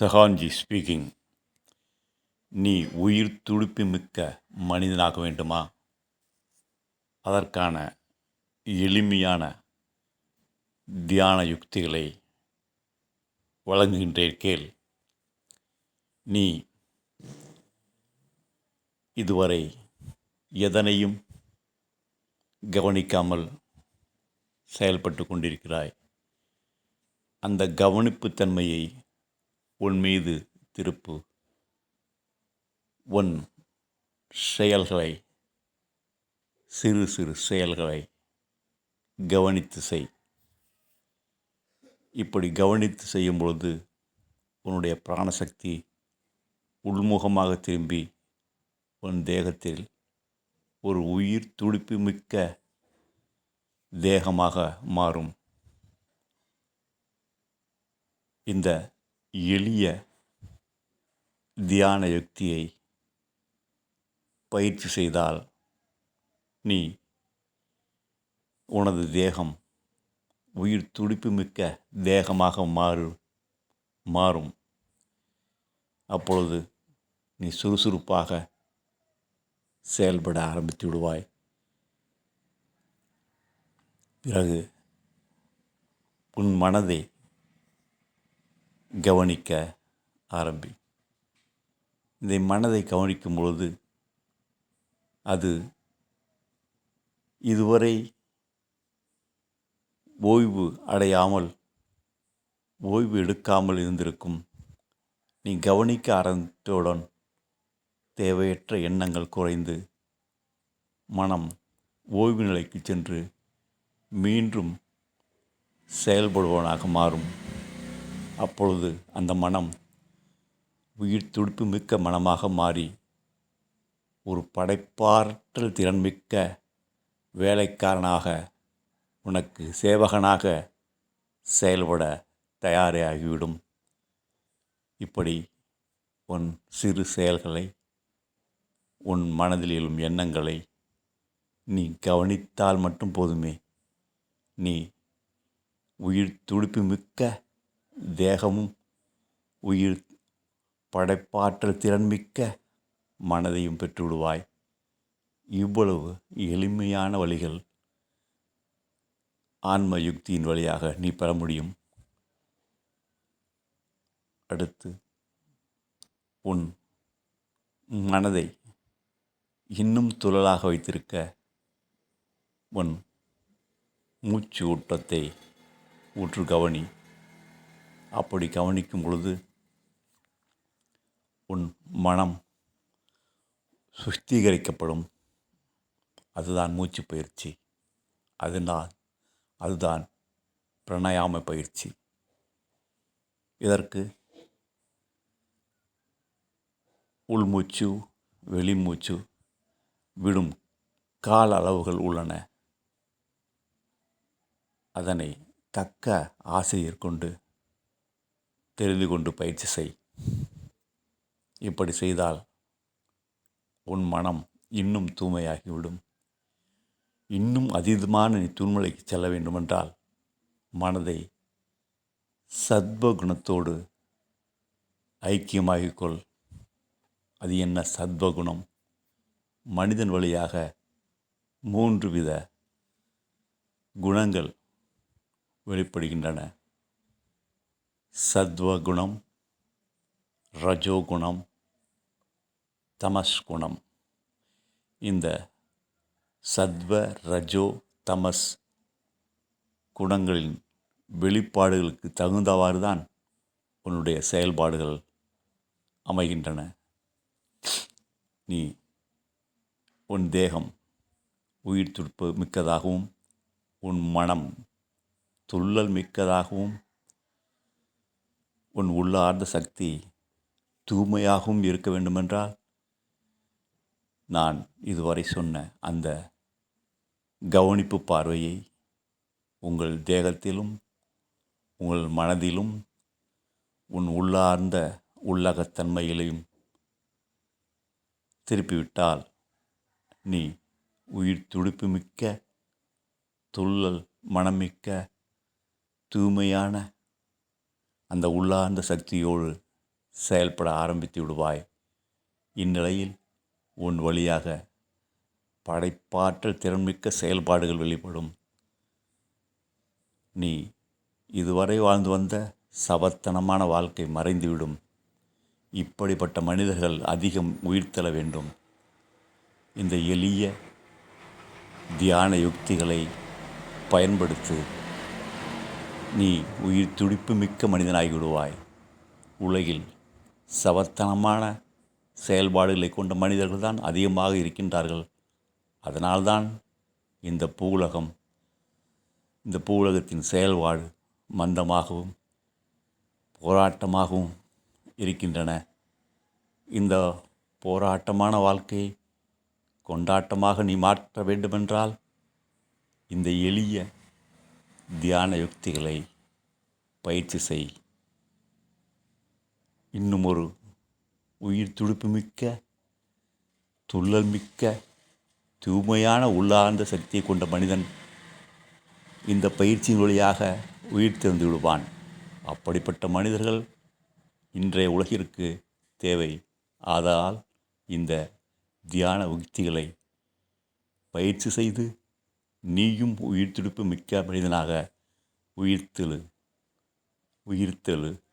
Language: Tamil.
சஹான்ஜி ஸ்பீக்கிங் நீ உயிர் துடிப்பு மிக்க மனிதனாக வேண்டுமா? அதற்கான எளிமையான தியான யுக்திகளை வழங்குகின்றேன் கேள். நீ இதுவரை எதனையும் கவனிக்காமல் செயல்பட்டு கொண்டிருக்கிறாய்? அந்த கவனிப்புத்தன்மையை உன் மீது திருப்பு. உன் செயல்களை சிறு சிறு செயல்களை கவனித்து செய். இப்படி கவனித்து செய்யும் பொழுது உன்னுடைய பிராணசக்தி உள்முகமாக திரும்பி உன் தேகத்தில் ஒரு உயிர் துடிப்பு மிக்க தேகமாக மாறும். இந்த எளிய தியான யுக்தியை பயிற்சி செய்தால் நீ உனது தேகம் உயிர் துடிப்பு மிக்க தேகமாக மாறு மாறும். அப்பொழுது நீ சுறுசுறுப்பாக செயல்பட ஆரம்பித்து விடுவாய். பிறகு உன் மனதை கவனிக்க ஆரம்பி. இந்த மனதை கவனிக்கும் பொழுது அது இதுவரை ஓய்வு அடையாமல் ஓய்வு எடுக்காமல் இருந்திருக்கும். நீ கவனிக்க ஆரம்பித்தவுடன் தேவையற்ற எண்ணங்கள் குறைந்து மனம் ஓய்வு நிலைக்கு சென்று மீண்டும் செயல்படுபவனாக மாறும். அப்பொழுது அந்த மனம் உயிர் துடிப்பு மிக்க மனமாக மாறி ஒரு படைப்பாற்றல் திறன்மிக்க வேலைக்காரனாக உனக்கு சேவகனாக செயல்பட தயாராகிவிடும். இப்படி உன் சிறு செயல்களை உன் மனதில் எழும் எண்ணங்களை நீ கவனித்தால் மட்டும் போதுமே. நீ உயிர் துடிப்பு மிக்க தேகமும் உயிர் படைப்பாற்றல் திறன்மிக்க மனதையும் பெற்றுவிடுவாய். இவ்வளவு எளிமையான வழிகள் ஆன்ம யுக்தியின் வழியாக நீ பெற முடியும். அடுத்து உன் மனதை இன்னும் துழலாக வைத்திருக்க உன் மூச்சு ஊட்டத்தை ஊற்று கவனி. அப்படி கவனிக்கும் பொழுது உன் மனம் சுஷ்டீகரிக்கப்படும். அதுதான் மூச்சு பயிற்சி. அதனால் அதுதான் பிரணயாம பயிற்சி. இதற்கு உள்மூச்சு வெளிமூச்சு விடும் கால அளவுகள் உள்ளன. அதனை தக்க ஆசிரியர் கொண்டு தெரிந்து கொண்டு பயிற்சி செய். இப்படி செய்தால் உன் மனம் இன்னும் தூய்மையாகிவிடும். இன்னும் அதீதமான நீ தூய்மலைக்கு செல்ல வேண்டுமென்றால் மனதை சத்வகுணத்தோடு ஐக்கியமாகிக்கொள். அது என்ன சத்வகுணம்? மனிதன் வழியாக மூன்று வித குணங்கள் வெளிப்படுகின்றன. சத்வகுணம் ரஜோகுணம் தமஸ்குணம். இந்த சத்வ ரஜோ தமஸ் குணங்களின் வெளிப்பாடுகளுக்கு தகுந்தவாறு தான் உன்னுடைய செயல்பாடுகள் அமைகின்றன. நீ உன் தேகம் உயிர் துடுப்பு மிக்கதாகவும் உன் மனம் துள்ளல் மிக்கதாகவும் உன் உள்ளார்ந்த சக்தி தூய்மையாகவும் இருக்க வேண்டுமென்றால் நான் இதுவரை சொன்ன அந்த கவனிப்பு பார்வையை உங்கள் தேகத்திலும் உங்கள் மனதிலும் உன் உள்ளார்ந்த உள்ளகத்தன்மையிலையும் திருப்பிவிட்டால் நீ உயிர் துடிப்பு மிக்க துள்ளல் மனமிக்க தூய்மையான அந்த உள்ளார்ந்த சக்தியோடு செயல்பட ஆரம்பித்து விடுவாய். இந்நிலையில் உன் வழியாக படைப்பாற்றல் திறன்மிக்க செயல்பாடுகள் வெளிப்படும். நீ இதுவரை வாழ்ந்து வந்த சபத்தனமான வாழ்க்கை மறைந்துவிடும். இப்படிப்பட்ட மனிதர்கள் அதிகம் உயிர்த்தெழ வேண்டும். இந்த எளிய தியான யுக்திகளை பயன்படுத்து நீ உயிர் துடிப்பு மிக்க மனிதனாகி விடுவாய் உலகில் சவத்தனமான செயல்பாடுகளை கொண்ட மனிதர்கள் தான் அதிகமாக இருக்கின்றார்கள். அதனால்தான் இந்த பூவுலகம் இந்த பூவுலகத்தின் செயல்பாடு மந்தமாகவும் போராட்டமாகவும் இருக்கின்றன. இந்த போராட்டமான வாழ்க்கையை கொண்டாட்டமாக நீ மாற்ற வேண்டுமென்றால் இந்த எளிய தியான யுக்திகளை பயிற்சி செய். இன்னும் ஒரு உயிர் துடிப்பு மிக்க துள்ளல் மிக்க தூய்மையான உள்ளார்ந்த சக்தியை கொண்ட மனிதன் இந்த பயிற்சியின் வழியாக உயிர் திறந்து விடுவான். அப்படிப்பட்ட மனிதர்கள் இன்றைய உலகிற்கு தேவை. ஆதலால் இந்த தியான உக்திகளை பயிற்சி செய்து நீயும் உயிர் துடிப்பு மிக்க மனிதனாக உயிர்த்தெழு. உயிர்த்தெழு.